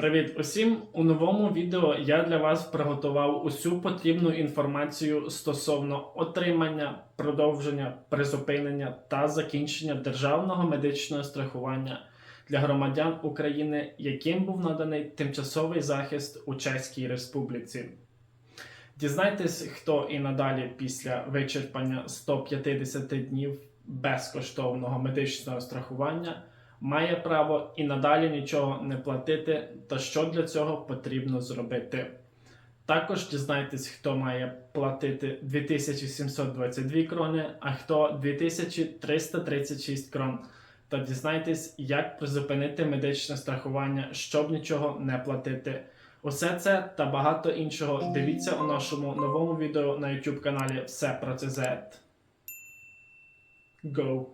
Привіт усім! У новому відео я для вас приготував усю потрібну інформацію стосовно отримання, продовження, призупинення та закінчення державного медичного страхування для громадян України, яким був наданий тимчасовий захист у Чеській Республіці. Дізнайтесь, хто і надалі після вичерпання 150 днів безкоштовного медичного страхування має право і надалі нічого не платити, та що для цього потрібно зробити. Також дізнайтесь, хто має платити 2722 крони, а хто 2336 крон. Та дізнайтесь, як призупинити медичне страхування, щоб нічого не платити. Усе це та багато іншого дивіться у нашому новому відео на YouTube каналі Все про CZ. Go!